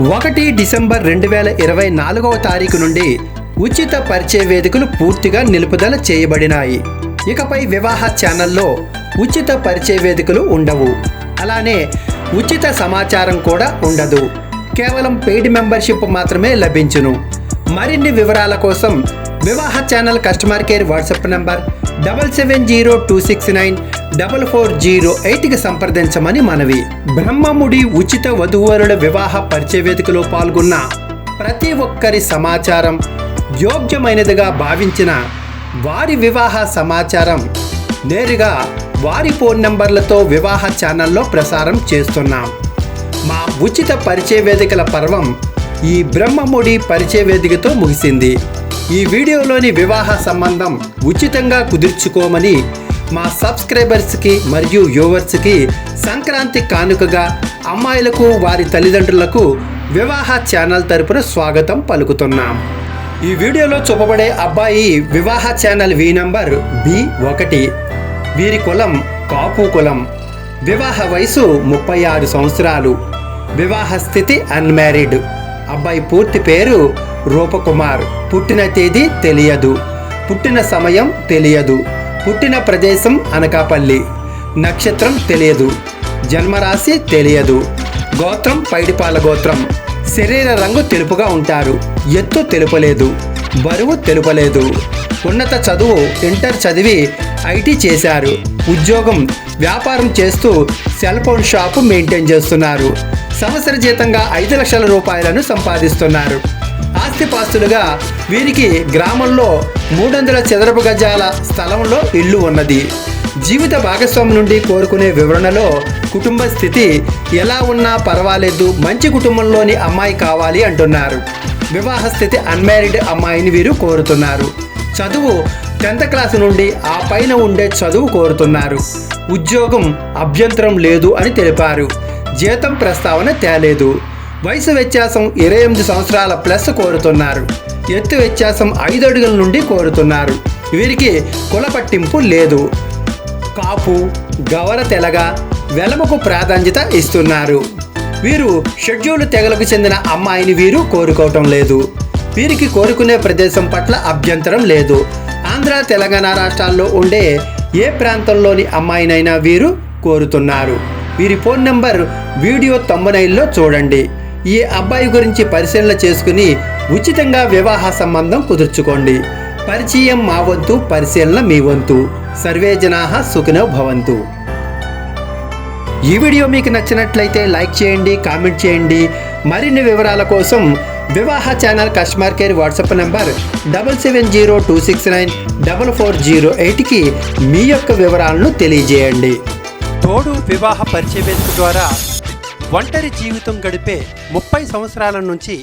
ఒకటి డిసెంబర్ రెండు వేల ఇరవై నాలుగవ తారీఖు నుండి ఉచిత పరిచయ వేదికలు పూర్తిగా నిలుపుదల చేయబడినాయి. ఇకపై వివాహ ఛానల్లో ఉచిత పరిచయ వేదికలు ఉండవు. అలానే ఉచిత సమాచారం కూడా ఉండదు. కేవలం పెయిడ్ మెంబర్షిప్ మాత్రమే లభించును. మరిన్ని వివరాల కోసం వివాహ channel customer care WhatsApp number double seven zero two six nine double four zero ఎయిట్కి సంప్రదించమని మనవి. బ్రహ్మముడి ఉచిత వధూవరుల వివాహ పరిచయ వేదికలో పాల్గొన్న ప్రతి ఒక్కరి సమాచారం యోగ్యమైనదిగా భావించిన వారి వివాహ సమాచారం నేరుగా వారి ఫోన్ నంబర్లతో వివాహ ఛానల్లో ప్రసారం చేస్తున్నాం. మా ఉచిత పరిచయ వేదికల పర్వం ఈ బ్రహ్మముడి పరిచయ వేదికతో ముగిసింది. ఈ వీడియోలోని వివాహ సంబంధం ఉచితంగా కుదుర్చుకోమని మా సబ్స్క్రైబర్స్కి మరియు యూవర్స్కి సంక్రాంతి కానుకగా అమ్మాయిలకు వారి తల్లిదండ్రులకు వివాహ ఛానల్ తరపున స్వాగతం పలుకుతున్నాం. ఈ వీడియోలో చూపబడే అబ్బాయి వివాహ ఛానల్ వి నంబర్ బి ఒకటి. వీరి కులం కాపు కులం. వివాహ వయసు ముప్పై ఆరు సంవత్సరాలు. వివాహ స్థితి అన్మ్యారీడ్. అబ్బాయి పూర్తి పేరు రూపకుమార్. పుట్టిన తేదీ తెలియదు. పుట్టిన సమయం తెలియదు. పుట్టిన ప్రదేశం అనకాపల్లి. నక్షత్రం తెలియదు. జన్మరాశి తెలియదు. గోత్రం పైడిపాల గోత్రం. శరీర రంగు తెలుపుగా ఉంటారు. ఎత్తు తెలుపలేదు. బరువు తెలుపలేదు. ఉన్నత చదువు ఇంటర్ చదివి ఐటీ చేశారు. ఉద్యోగం వ్యాపారం చేస్తూ సెల్ ఫోన్ షాపు మెయింటైన్ చేస్తున్నారు. సంవత్సర జీతంగా ఐదు లక్షల రూపాయలను సంపాదిస్తున్నారు. ఆస్తిపాస్తులుగా వీరికి గ్రామంలో మూడు వందల చదరపు గజాల స్థలంలో ఇల్లు ఉన్నది. జీవిత భాగస్వామి నుండి కోరుకునే వివరణలో కుటుంబ స్థితి ఎలా ఉన్నా పర్వాలేదు మంచి కుటుంబంలోని అమ్మాయి కావాలి అంటున్నారు. వివాహ స్థితి అన్మ్యారీడ్ అమ్మాయిని వీరు కోరుతున్నారు. చదువు టెన్త్ క్లాస్ నుండి ఆ పైన ఉండే చదువు కోరుతున్నారు. ఉద్యోగం అభ్యంతరం లేదు అని తెలిపారు. జీతం ప్రస్తావన తేలేదు. వయసు వ్యత్యాసం ఇరవై ఎనిమిది సంవత్సరాల ప్లస్ కోరుతున్నారు. ఎత్తు వ్యత్యాసం ఐదు అడుగుల నుండి కోరుతున్నారు. వీరికి కుల పట్టింపు లేదు. కాపు గవర తెలగ వెలమకు ప్రాధాన్యత ఇస్తున్నారు. వీరు షెడ్యూల్ తెగలకు చెందిన అమ్మాయిని వీరు కోరుకోవటం లేదు. వీరికి కోరుకునే ప్రదేశం పట్ల అభ్యంతరం లేదు. ఆంధ్ర తెలంగాణ రాష్ట్రాల్లో ఉండే ఏ ప్రాంతంలోని అమ్మాయినైనా వీరు కోరుతున్నారు. వీరి ఫోన్ నెంబర్ వీడియో తొంభైలో చూడండి. ఈ అబ్బాయి గురించి పరిశీలన చేసుకుని ఉచితంగా వివాహ సంబంధం కుదుర్చుకోండి. పరిచయం మా వంతు పరిశీలన మీ వంతు. సర్వే జనాహ సుఖినో భవంతు. ఈ వీడియో మీకు నచ్చినట్లయితే లైక్ చేయండి కామెంట్ చేయండి. మరిన్ని వివరాల కోసం వివాహ channel customer care WhatsApp number double seven zero two six nine double four zero ఎయిట్కి మీ యొక్క వివరాలను తెలియజేయండి. తోడు వివాహ పరిచయ ద్వారా ఒంటరి జీవితం గడిపే ముప్పై సంవత్సరాల నుంచి